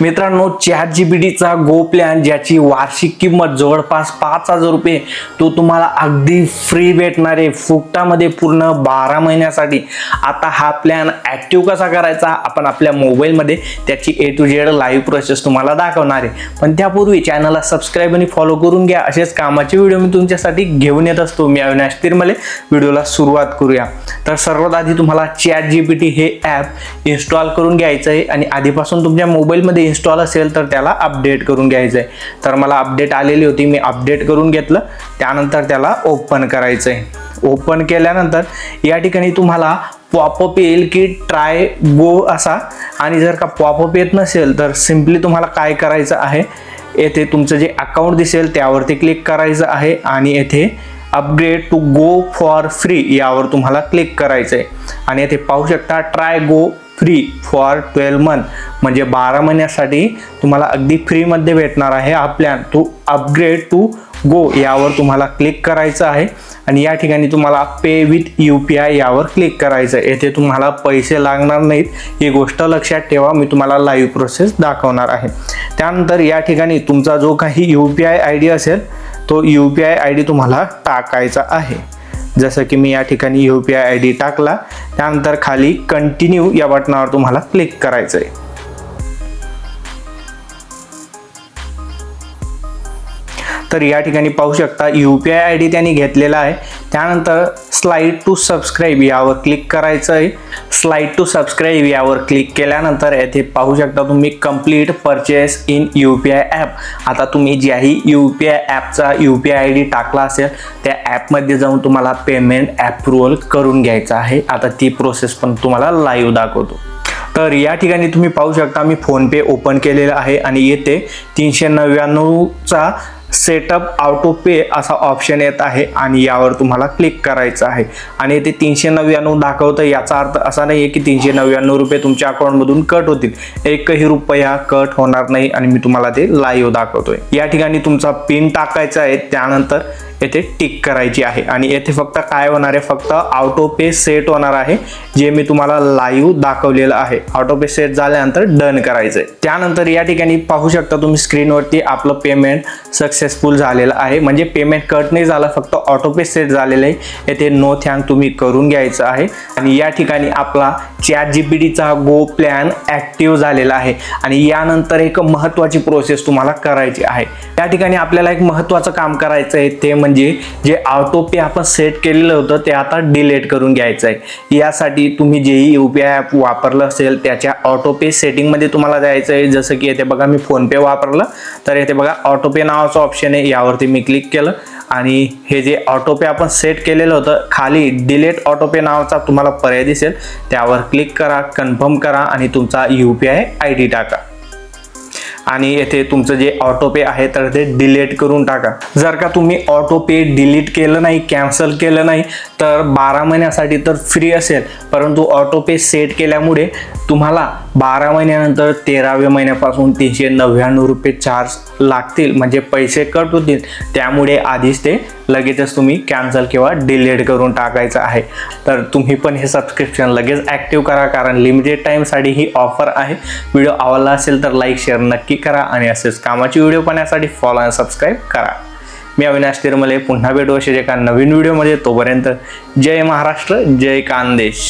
मित्रांनो chat G टीचा गो plan ज्याची वार्षिक किंमत जवळपास पाच हजार रुपये तो तुम्हाला अगदी फ्री भेटणार आहे. फुकटामध्ये पूर्ण बारा महिन्यासाठी. आता हा प्लॅन ॲक्टिव्ह कसा करायचा? आपण आपल्या मोबाईलमध्ये त्याची A to Z live process तुम्हाला दाखवणार आहे. पण त्यापूर्वी चॅनलला सबस्क्राईब आणि फॉलो करून घ्या. असेच कामाचे व्हिडिओ मी तुमच्यासाठी घेऊन येत असतो. मी अविनाश तिरमले. व्हिडिओला सुरुवात करूया. तर सर्वात आधी तुम्हाला चॅट जी पी टी हे ॲप इन्स्टॉल करून घ्यायचं आहे. आणि आधीपासून तुमच्या मोबाईलमध्ये इन्स्टॉल असेल तर त्याला अपडेट करून घ्यायचं आहे तर मला अपडेट आलेली होती मी अपडेट करून घेतलं. त्यानंतर त्याला ओपन करायचं आहे ओपन केल्यानंतर या ठिकाणी तुम्हाला पॉपअप येईल की ट्राय गो असा. आणि जर का पॉपअप येत नसेल तर सिम्पली तुम्हाला काय करायचं आहे? येथे तुमचं जे अकाउंट दिसेल त्यावरती क्लिक करायचं आहे आणि येथे upgrade to go for free यावर तुम्हाला क्लिक करायचं आहे आणि येथे पाहू शकता try go free for twelve month म्हणजे बारा महिन्यासाठी तुम्हाला अगदी फ्रीमध्ये भेटणार आहे हा plan to upgrade to go यावर तुम्हाला क्लिक करायचं आहे. आणि या ठिकाणी तुम्हाला pay with U P I यावर क्लिक करायचं आहे. येथे तुम्हाला पैसे लागणार नाहीत. ही गोष्ट लक्षात ठेवा. मी तुम्हाला लाईव्ह प्रोसेस दाखवणार आहे. त्यानंतर या ठिकाणी तुमचा जो काही U P I I D असेल तो U P I I D तुम्हाला टाकायचा आहे. जसं की मी या ठिकाणी U P I I D टाकला त्यानंतर खाली कंटिन्यू या बटनावर तुम्हाला क्लिक करायचं आहे तर या ठिकाणी पाहू शकता U P I I D त्यांनी घेतलेला आहे. त्यानंतर स्लाईड टू सबस्क्राईब यावर क्लिक करायचं आहे स्लाईड टू सबस्क्राईब यावर क्लिक केल्यानंतर येथे पाहू शकता तुम्ही complete purchase in U P I app आता तुम्ही ज्याही यू पी आय ॲपचा U P I I D टाकला असेल त्या ॲपमध्ये जाऊन तुम्हाला पेमेंट ॲप्रुव्हल करून घ्यायचं आहे. आता ती प्रोसेस पण तुम्हाला लाईव्ह दाखवतो. तर या ठिकाणी तुम्ही पाहू शकता मी फोनपे ओपन केलेला आहे आणि येथे तीनशे नव्याण्णवचा सेटअप ऑटो पे असा ऑप्शन येत आहे आणि यावर तुम्हाला क्लिक करायचं आहे. आणि ते तीनशे नव्याण्णव दाखवतं याचा अर्थ असा नाही आहे की तीनशे नव्याण्णव रुपये तुमच्या अकाउंटमधून कट होतील. एकही रुपया कट होणार नाही आणि मी तुम्हाला ते लाईव्ह दाखवतोय. या ठिकाणी तुमचा पिन टाकायचा आहे त्यानंतर येथे टिक करायची आहे. आणि येथे फक्त काय होणार आहे? फक्त ऑटो पे सेट होणार आहे जे मी तुम्हाला लाईव्ह दाखवलेलं आहे. ऑटो पे सेट झाल्यानंतर डन करायचं आहे त्यानंतर या ठिकाणी पाहू शकता तुम्ही स्क्रीनवरती आपलं पेमेंट सक्सेसफुल झालेलं आहे. म्हणजे पेमेंट कट नाही झालं फक्त ऑटो पे सेट झालेलं आहे. येथे नो थँक तुम्ही करून घ्यायचं आहे. आणि या ठिकाणी आपला चॅट जी पी टीचा गो प्लॅन ॲक्टिव्ह झालेला आहे. आणि यानंतर एक महत्त्वाची प्रोसेस तुम्हाला करायची आहे. त्या ठिकाणी आपल्याला एक महत्त्वाचं काम करायचं आहे ते म्हणजे म्हणजे जे ऑटोपे आपण सेट केलेलं होतं ते आता डिलीट करून घ्यायचं आहे. यासाठी तुम्ही जेही यू पी आय ॲप वापरलं असेल त्याच्या ऑटोपे सेटिंगमध्ये तुम्हाला जायचं आहे. जसं की येथे बघा मी फोनपे वापरलं. तर येथे बघा ऑटोपे नावाचं ऑप्शन आहे. यावरती मी क्लिक केलं. आणि हे जे ऑटोपे आपण सेट केलेलं होतं खाली डिलेट ऑटोपे नावाचा तुम्हाला पर्याय दिसेल. त्यावर क्लिक करा कन्फर्म करा आणि तुमचा U P I I D टाका. आणि येथे तुमचं जे ऑटो पे आहे तर ते डिलीट करून टाका. जर का तुम्ही ऑटो पे डिलीट केलं नाही कॅन्सल केलं नाही तर बारा महिन्यासाठी तर फ्री असेल. परंतु ऑटो पे सेट केल्यामुळे तुम्हाला बारा महिन्यानंतर तेराव्या महिन्यापासून तीनशे नव्याण्णव रुपये चार्ज लागतील. म्हणजे पैसे कट होतील. त्यामुळे आधीच ते लगेचच तुम्ही कॅन्सल किंवा डिलीट करून टाकायचं आहे. तर तुम्ही पण हे सबस्क्रिप्शन लगेच ॲक्टिव्ह करा कारण लिमिटेड टाईमसाठी ही ऑफर आहे. व्हिडिओ आवडला असेल तर लाईक शेअर नक्की करा आणि असेच कामाची व्हिडिओ पाहण्यासाठी फॉलो आणि सबस्क्राईब करा. मी अविनाश तिरमले. पुन्हा भेटू असे एका नवीन व्हिडिओमध्ये तोपर्यंत जय महाराष्ट्र जय कांदेश.